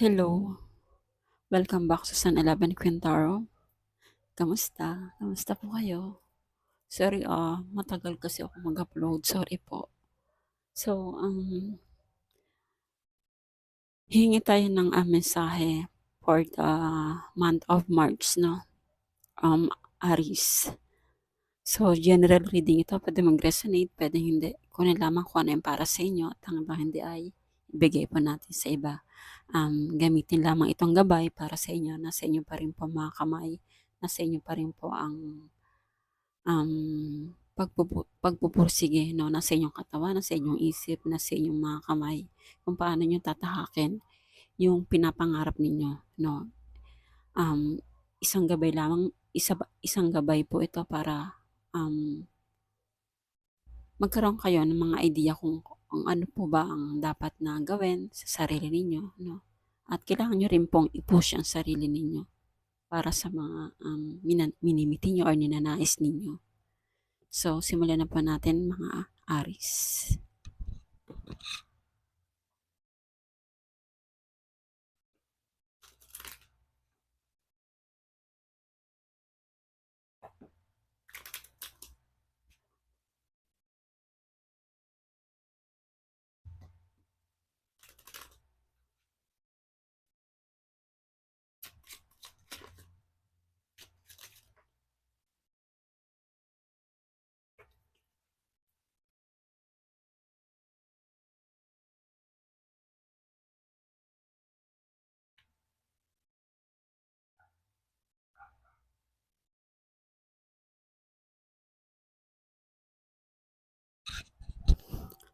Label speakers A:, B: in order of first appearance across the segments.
A: Hello, welcome back sa San 11 Quintaro. Kamusta? Kamusta po kayo? Sorry ah, matagal kasi ako mag-upload. Sorry po. So, um, hingi tayo ng uh, mensahe for the month of March, no? Um, Aris. So, general reading ito. Pwede mag-resonate, pwede hindi. Kunin lamang kung ano yung para sa inyo at hanggang hindi ay ibigay po natin sa iba. Um, gamitin lamang itong gabay para sa inyo. Nasa inyo pa rin po mga kamay. Nasa inyo pa rin po ang um, pagpupu pagpupursige, no? Nasa inyong katawan, nasa inyong isip, nasa inyong mga kamay. Kung paano nyo tatahakin yung pinapangarap ninyo, no? Um, isang gabay lamang, isa, isang gabay po ito para um, magkaroon kayo ng mga idea kung, kung ano po ba ang dapat na gawin sa sarili ninyo, no? At kailangan nyo rin pong i-push ang sarili ninyo para sa mga um, minimiti nyo or ninanais ninyo. So, simulan na po natin mga Aris.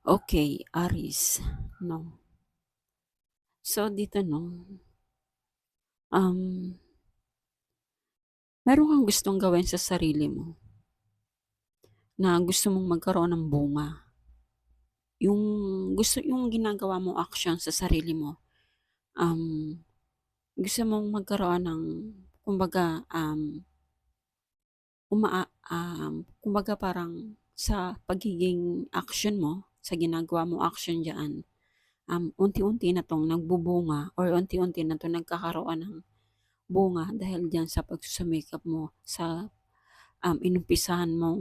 A: Okay, Aris. No. So, dito no. Um, meron kang gustong gawin sa sarili mo na gusto mong magkaroon ng bunga. Yung gusto yung ginagawa mo action sa sarili mo. Um, gusto mong magkaroon ng kumbaga um uma um, kumbaga parang sa pagiging action mo sa ginagawa mo action diyan, um, unti-unti na 'tong nagbubunga or unti-unti na 'tong nagkakaroon ng bunga dahil diyan sa pagsusumikap mo sa um, inumpisahan mong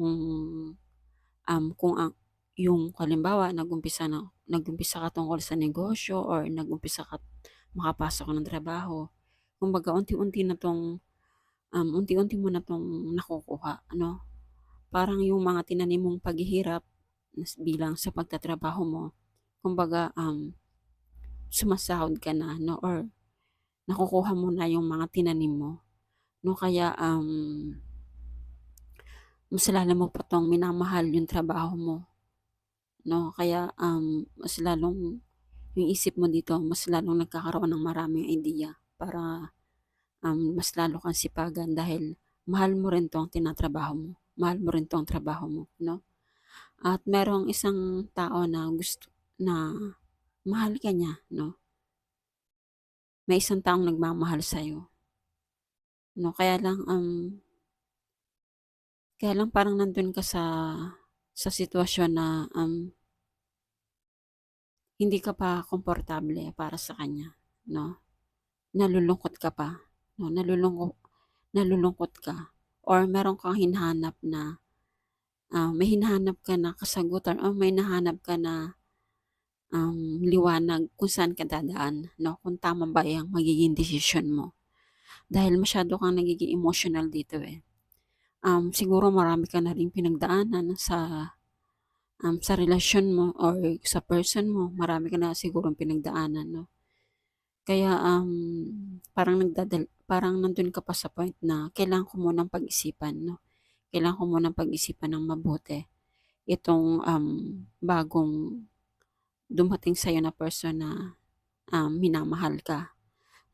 A: um, kung ang yung halimbawa nag-umpisa na nag-umpisa ka tungkol sa negosyo or nag-umpisa ka makapasok ka ng trabaho. Kumbaga unti-unti na 'tong um, unti-unti mo na 'tong nakukuha, ano? Parang yung mga tinanim mong paghihirap bilang sa pagtatrabaho mo, kumbaga, um, sumasahod ka na, no, or nakukuha mo na yung mga tinanim mo, no, kaya, um, mas lalo mo pa tong minamahal yung trabaho mo, no, kaya, um, mas lalong yung isip mo dito, mas lalong nagkakaroon ng maraming idea para, um, mas lalo kang sipagan dahil mahal mo rin tong tinatrabaho mo, mahal mo rin tong trabaho mo, no? At merong isang tao na gusto na mahal ka niya, no? May isang taong nagmamahal sa'yo. No, kaya lang, um, kaya lang parang nandun ka sa, sa sitwasyon na, um, hindi ka pa komportable para sa kanya, no? Nalulungkot ka pa, no? Nalulungkot, nalulungkot ka. Or meron kang hinahanap na uh, may hinahanap ka na kasagutan o may nahanap ka na um, liwanag kung saan ka dadaan, no? Kung tama ba yung magiging decision mo. Dahil masyado kang nagiging emotional dito eh. Um, siguro marami ka na rin pinagdaanan sa um, sa relasyon mo or sa person mo, marami ka na siguro pinagdaanan, no? Kaya um, parang nagdadal parang nandun ka pa sa point na kailangan ko munang pag-isipan, no? Kailangan ko munang pag-isipan ng mabuti itong um, bagong dumating sa'yo na person na um, minamahal ka.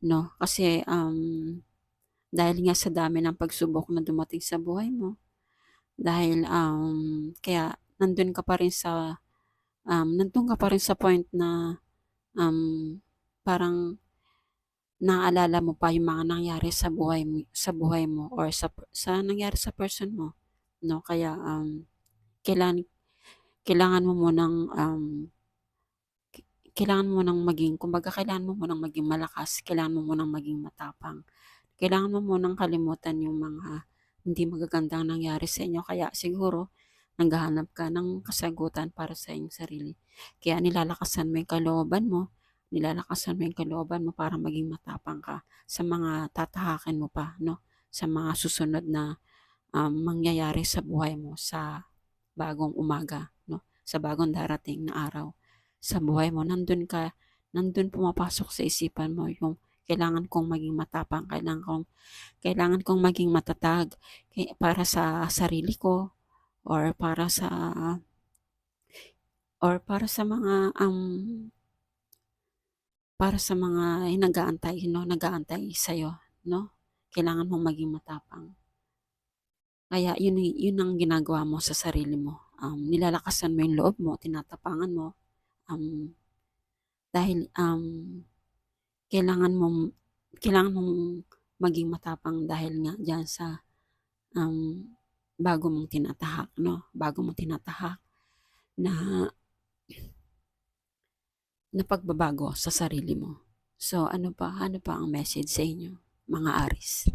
A: No? Kasi um, dahil nga sa dami ng pagsubok na dumating sa buhay mo, dahil um, kaya nandun ka pa rin sa um, nandun ka pa rin sa point na um, parang naalala mo pa yung mga nangyari sa buhay sa buhay mo or sa sa nangyari sa person mo no kaya um kailangan kailangan mo munang um kailangan mo ng maging kumbaga kailangan mo munang maging malakas, kailangan mo munang maging matapang. Kailangan mo munang kalimutan yung mga hindi magagandang nangyari sa inyo kaya siguro naghahanap ka ng kasagutan para sa iyong sarili. Kaya nilalakasan mo yung kalooban mo, nilalakasan mo yung kalooban mo para maging matapang ka sa mga tatahakin mo pa, no? Sa mga susunod na um, mangyayari sa buhay mo sa bagong umaga, no? Sa bagong darating na araw sa buhay mo. Nandun ka, nandun pumapasok sa isipan mo yung kailangan kong maging matapang, kailangan kong, kailangan kong maging matatag para sa sarili ko or para sa or para sa mga um, para sa mga nag-aantay, no, nag-aantay sa iyo, no? Kailangan mong maging matapang. Kaya yun, yun ang ginagawa mo sa sarili mo. Um, nilalakasan mo yung loob mo, tinatapangan mo, um, dahil um, kailangan mong kailangan mong maging matapang dahil nga diyan sa um, bago mong tinatahak, no? Bago mong tinatahak na na pagbabago sa sarili mo. So, ano pa, ano pa ang message sa inyo, mga Aris?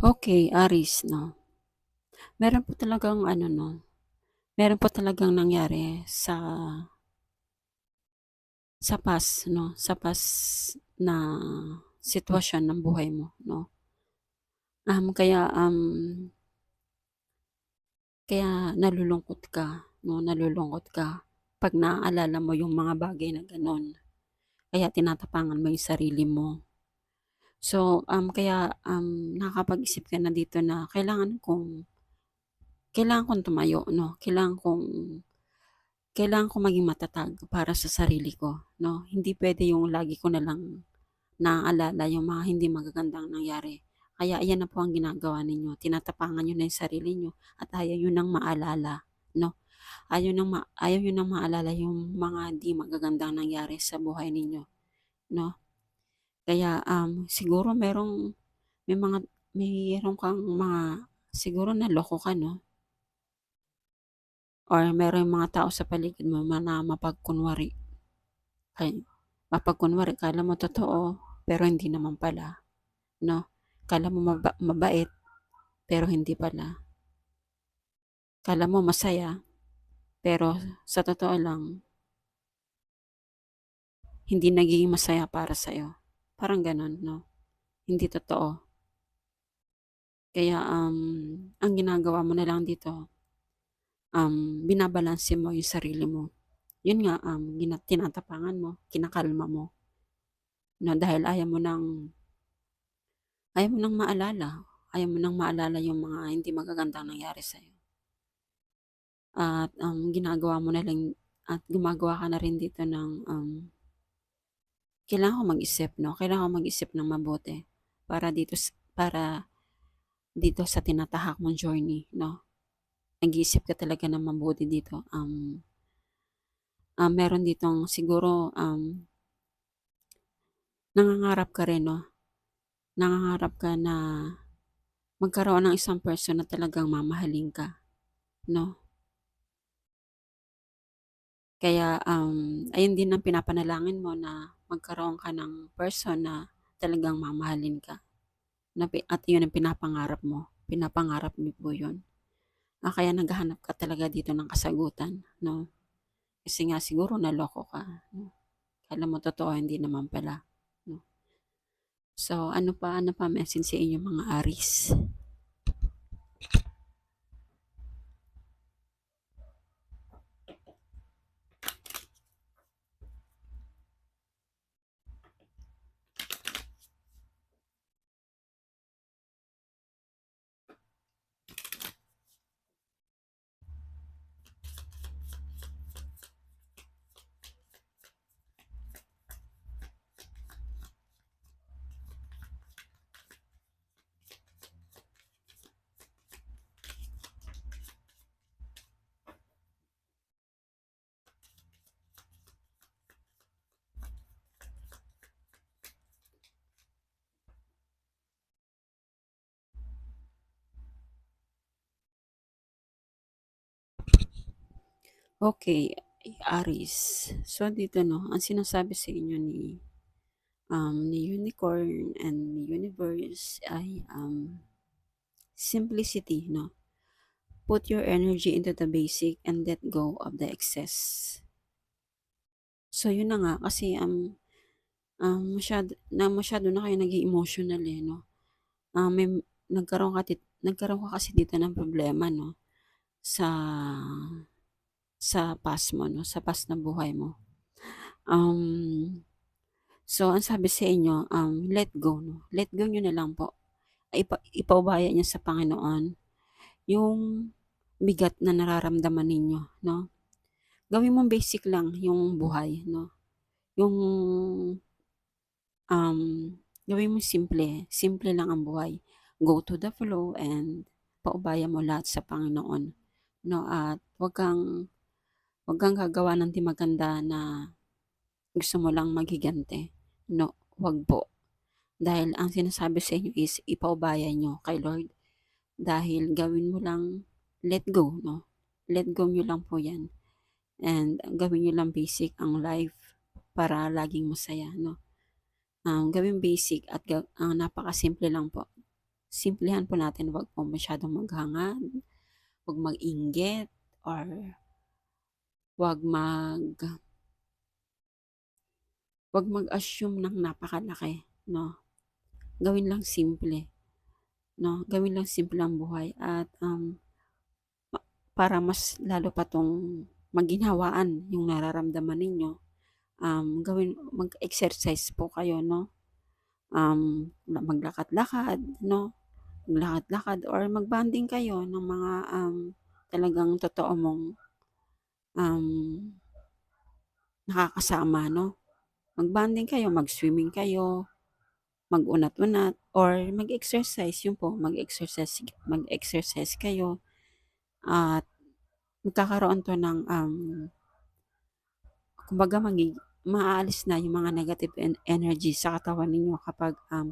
A: Okay, Aris, no? Meron po talagang ano, no? Meron po talagang nangyari sa sa past, no? Sa past na sitwasyon ng buhay mo, no? Um, kaya, um, kaya nalulungkot ka, no? Nalulungkot ka pag naaalala mo yung mga bagay na ganon. Kaya tinatapangan mo yung sarili mo. So, um, kaya um, nakakapag-isip ka na dito na kailangan kong kailangan kong tumayo, no? Kailangan kong kailangan kong maging matatag para sa sarili ko, no? Hindi pwede yung lagi ko na lang naaalala yung mga hindi magagandang nangyari. Kaya ayan na po ang ginagawa ninyo. Tinatapangan nyo na yung sarili nyo at ayaw nyo nang maalala, no? Ayaw, nang ma- ayaw nyo nang maalala yung mga hindi magagandang nangyari sa buhay ninyo, no? Kaya um, siguro merong may mga mayroon kang mga siguro naloko ka no or merong mga tao sa paligid mo na mapagkunwari. Ay, mapagkunwari, kala mo totoo, pero hindi naman pala. No? Kala mo maba- mabait, pero hindi pala. Kala mo masaya, pero sa totoo lang, hindi nagiging masaya para sa'yo. Parang ganon, no? Hindi totoo. Kaya, um, ang ginagawa mo na lang dito, um, binabalanse mo yung sarili mo. Yun nga, um, tinatapangan mo, kinakalma mo. No, dahil ayaw mo nang, ayaw mo nang maalala. Ayaw mo nang maalala yung mga hindi magagandang nangyari sa'yo. At um, ginagawa mo na lang, at gumagawa ka na rin dito ng um, kailangan ko mag-isip, no? Kailangan ko mag-isip ng mabuti para dito para dito sa tinatahak mong journey, no? Nag-iisip ka talaga ng mabuti dito. Um, um meron ditong siguro um, nangangarap ka rin, no? Nangangarap ka na magkaroon ng isang person na talagang mamahalin ka, no? Kaya, um, ayun din ang pinapanalangin mo na magkaroon ka ng person na talagang mamahalin ka. At yun ang pinapangarap mo. Pinapangarap mo po yun. Ah, kaya naghahanap ka talaga dito ng kasagutan, no? Kasi nga siguro naloko ka. No? Kala mo totoo, hindi naman pala. No? So, ano pa, ano pa message sa inyo mga Aris? Okay, Aries. So dito 'no, ang sinasabi sa inyo ni, um, ni Unicorn and ni Universe ay, um, simplicity 'no. Put your energy into the basic and let go of the excess. So yun na nga kasi, um, um, masyado na masyado na kayo naging emotional, eh, 'no. Ah, may nagkaroon ka nagkaroon ka kasi dito ng problema 'no, sa sa past mo 'no, sa past na buhay mo. Um, so ang sabi sa inyo, um, let go 'no, let go niyo na lang po. Ipa ipaubaya niyo sa Panginoon yung bigat na nararamdaman ninyo 'no. Gawin mong basic lang yung buhay 'no, yung, um, gawin mong simple, simple lang ang buhay. Go to the flow and paubaya mo lahat sa Panginoon 'no, at wag kang wag kang gagawa ng di na gusto mo lang maghigante 'no, wag po. Dahil ang sinasabi sa inyo is ipaubaya niyo kay Lord dahil gawin mo lang let go 'no, let go niyo lang po 'yan and gawin niyo lang basic ang life para laging masaya 'no. Um, gawing basic at ga ang napakasimple lang po. Simplehan po natin, wag po masyadong maghangad, wag mag-inggit or wag mag wag mag-assume ng napakalaki 'no. Gawin lang simple 'no, gawin lang simple ang buhay at, um, pa para mas lalo pa 'tong maginhawaan yung nararamdaman ninyo, um, gawin mag-exercise po kayo 'no. Um, maglakad-lakad 'no, maglakad-lakad or mag-bonding kayo ng mga, um, talagang totoo mong, um, nakakasama 'no. Mag-bonding kayo, mag-swimming kayo, mag-unat-unat or mag-exercise, yun po mag-exercise mag-exercise kayo at magkakaroon 'to ng, um kumbaga magi maaalis na yung mga negative en energy sa katawan ninyo kapag, um,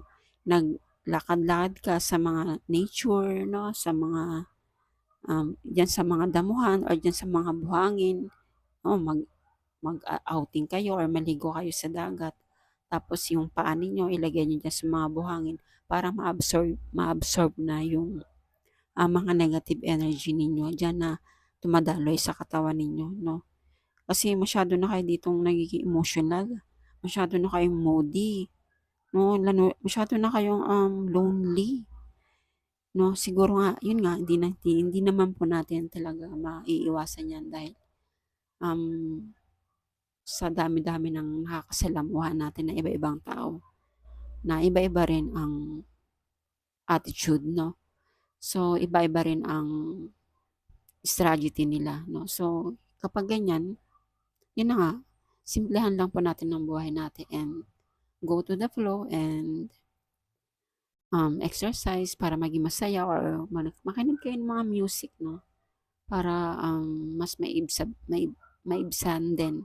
A: naglakad-lakad ka sa mga nature 'no, sa mga, um, diyan sa mga damuhan or diyan sa mga buhangin, o mag mag-a-outing kayo or maligo kayo sa dagat. Tapos yung paa ninyo ilagay niyo diyan sa mga buhangin para ma-absorb ma-absorb na yung, ah, mga negative energy ninyo diyan na dumadaloy sa katawan ninyo 'no. Kasi masyado na kayo ditong nagiging emotional, masyado na kayong moody 'no, lalo masyado na kayong, um, lonely 'no. Siguro nga yun nga hindi na hindi naman po natin talaga maiiwasan yan dahil, um, sa dami-dami ng nakakasalamuha natin na iba-ibang tao, na iba-iba rin ang attitude 'no. So iba-iba rin ang strategy nila 'no. So kapag ganyan, yun na nga, simplehan lang po natin ang buhay natin and go to the flow and um, exercise para maging masaya or makinig kayo ng mga music 'no, para, um, mas maibsab maib maibsan din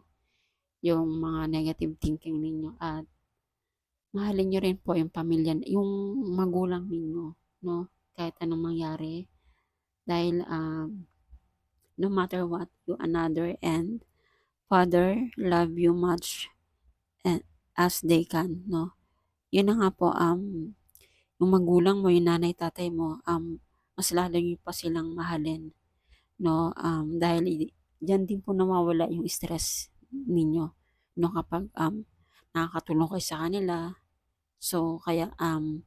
A: yung mga negative thinking ninyo at mahalin niyo rin po yung pamilya yung magulang ninyo 'no, kahit anong mangyari. Dahil, um, no matter what, you another and Father love you much and as they can 'no. Yun na nga po, um, yung magulang mo, yung nanay, tatay mo, um, mas lalo niyo pa silang mahalin 'no, um, dahil i diyan din po nawawala yung stress ninyo 'no kapag, um, nakakatulong kayo sa kanila. So kaya, um,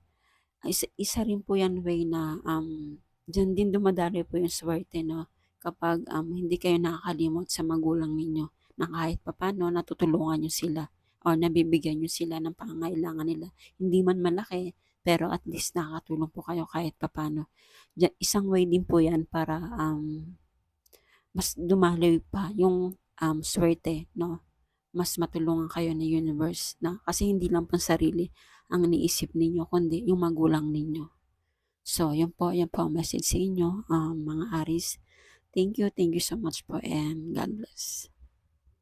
A: isa isa rin po yan way na, um, diyan din dumadaloy po yung swerte 'no, kapag, um, hindi kayo nakakalimot sa magulang ninyo na kahit papaano natutulungan niyo sila or nabibigyan niyo sila ng pangangailangan nila. Hindi man malaki, pero at least nakakatulong po kayo kahit papaano. Diya isang way din po yan para, um, mas dumaloy pa yung, um, swerte 'no. Mas matulungan kayo ng universe na kasi hindi lang pansarili ang iniisip ninyo kundi yung magulang ninyo. So yun po, yan po ang message sa inyo, um, mga Aries. Thank you, thank you so much po and God bless.